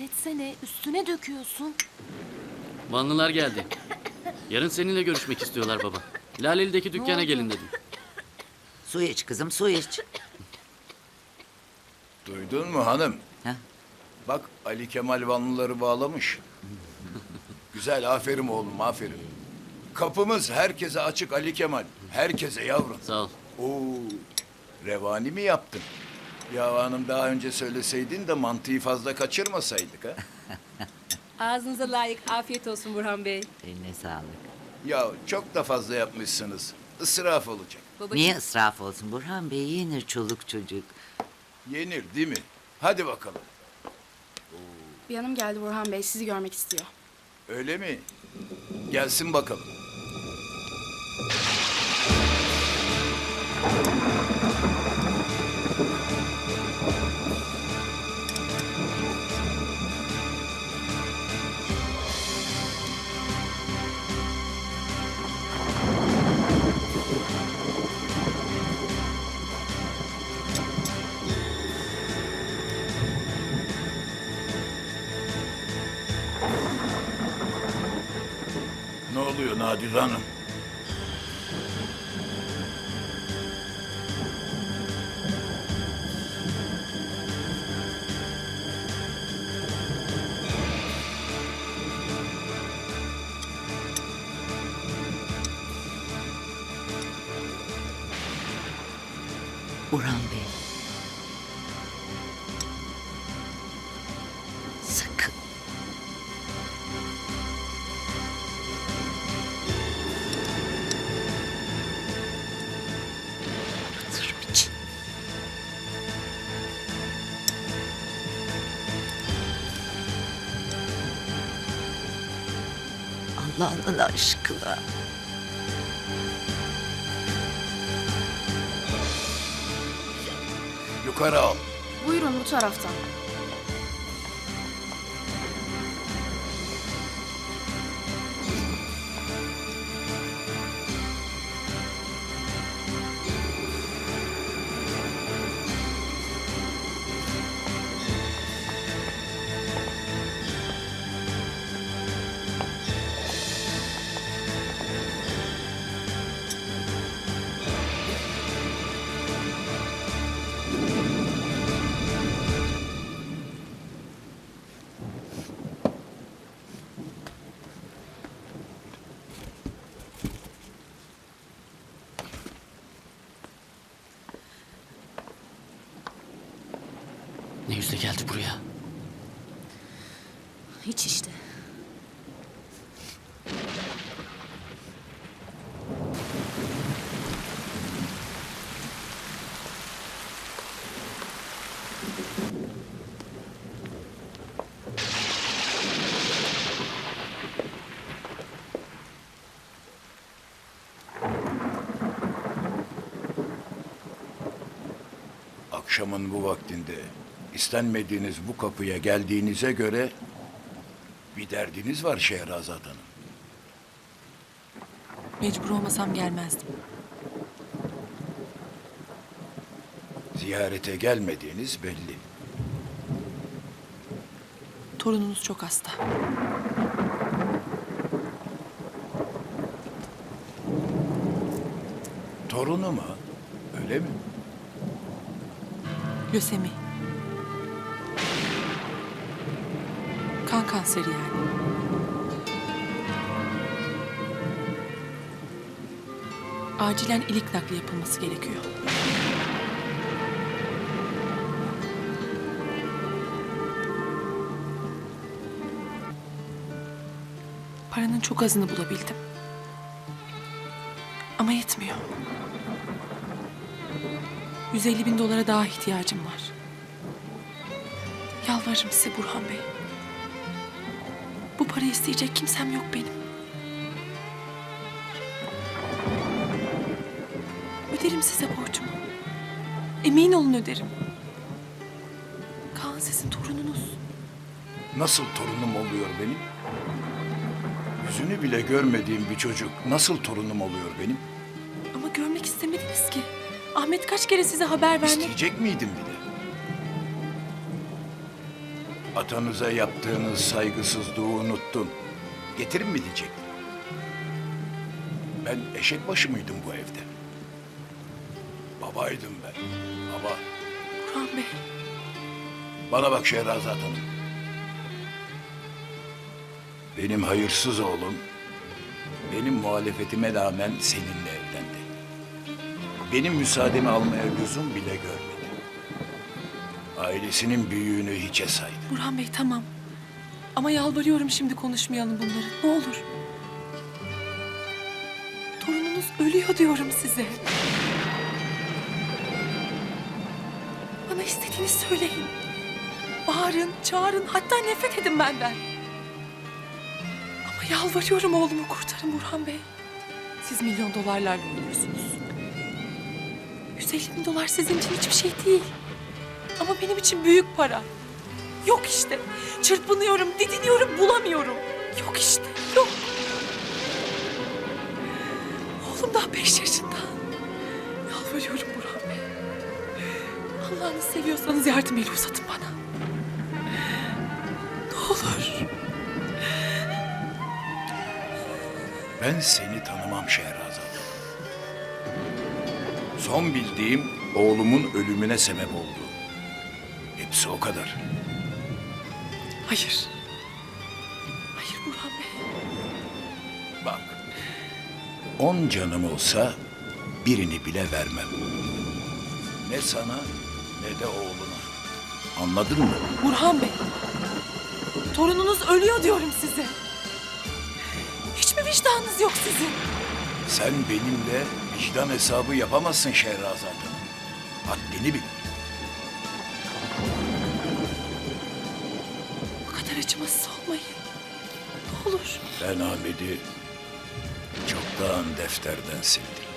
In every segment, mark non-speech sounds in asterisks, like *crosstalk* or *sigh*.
versene. Üstüne döküyorsun. Vanlılar geldi. Yarın seninle görüşmek istiyorlar baba. Laleli'deki dükkana gelin dedim. Su iç kızım su iç. Duydun mu hanım? Heh. Bak Ali Kemal Vanlıları bağlamış. Güzel aferin oğlum aferin. Kapımız herkese açık Ali Kemal. Herkese yavrum. Sağ ol. Oo, revani mi yaptın? Ya hanım daha önce söyleseydin de mantıyı fazla kaçırmasaydık ha. *laughs* Ağzınıza layık. Afiyet olsun Burhan Bey. Eline sağlık. Ya çok da fazla yapmışsınız. Israf olacak. Babacığım, Niye ısraf olsun Burhan Bey yenir çoluk çocuk. Yenir değil mi? Hadi bakalım. Bir hanım geldi Burhan Bey sizi görmek istiyor. Öyle mi? Gelsin bakalım. Oluyor Nadide Hanım? Burhan Bey. Allah'ın aşkına. Yukarı al. Buyurun bu taraftan. Ne yüzle geldi buraya? Hiç işte. Akşamın bu vaktinde istenmediğiniz bu kapıya geldiğinize göre bir derdiniz var Şehrazat Hanım. Mecbur olmasam gelmezdim. Ziyarete gelmediğiniz belli. Torununuz çok hasta. Torunu mu? Öyle mi? Lösemi. Kan kanseri yani. Acilen ilik nakli yapılması gerekiyor. Paranın çok azını bulabildim. Ama yetmiyor. 150 bin dolara daha ihtiyacım var. Yalvarırım size Burhan Bey. Bu parayı isteyecek kimsem yok benim. Öderim size borcumu. Emin olun öderim. Kaan sizin torununuz. Nasıl torunum oluyor benim? Yüzünü bile görmediğim bir çocuk nasıl torunum oluyor benim? Ama görmek istemediniz ki. Ahmet kaç kere size haber vermek... İsteyecek miydim bir de? Atanıza yaptığınız saygısızlığı unuttun. Getirin mi diyecek? Ben eşek başı mıydım bu evde? Babaydım ben. Baba. Burhan Bey. Bana bak Şehrazat Hanım. Benim hayırsız oğlum benim muhalefetime rağmen seninle evlendi. Benim müsaademi almaya lüzum bile görmedi. Ailesinin büyüğünü hiçe saydı. Burhan Bey tamam. Ama yalvarıyorum şimdi konuşmayalım bunları. Ne olur. Torununuz ölüyor diyorum size. Bana istediğini söyleyin. Bağırın, çağırın, hatta nefret edin benden. Ama yalvarıyorum oğlumu kurtarın Burhan Bey. Siz milyon dolarlarla oynuyorsunuz. 150 bin dolar sizin için hiçbir şey değil. Ama benim için büyük para. Yok işte. Çırpınıyorum, didiniyorum, bulamıyorum. Yok işte, yok. Oğlum daha beş yaşında. Yalvarıyorum Burhan Bey. Allah'ını seviyorsanız yardım eli uzatın bana. Ne olur. Ben seni tanımam Şehrazat. Son bildiğim oğlumun ölümüne sebep oldu. Hepsi o kadar. Hayır. Hayır Burhan Bey. Bak. On canım olsa birini bile vermem. Ne sana ne de oğluna. Anladın mı? Burhan Bey. Torununuz ölüyor diyorum size. Hiç mi vicdanınız yok sizin? Sen benimle vicdan hesabı yapamazsın Şehrazat Hanım. Haddini bil. Acımasız olmayın. Ne olur. Ben Ahmet'i çoktan defterden sildim.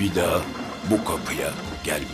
Bir daha bu kapıya gelme.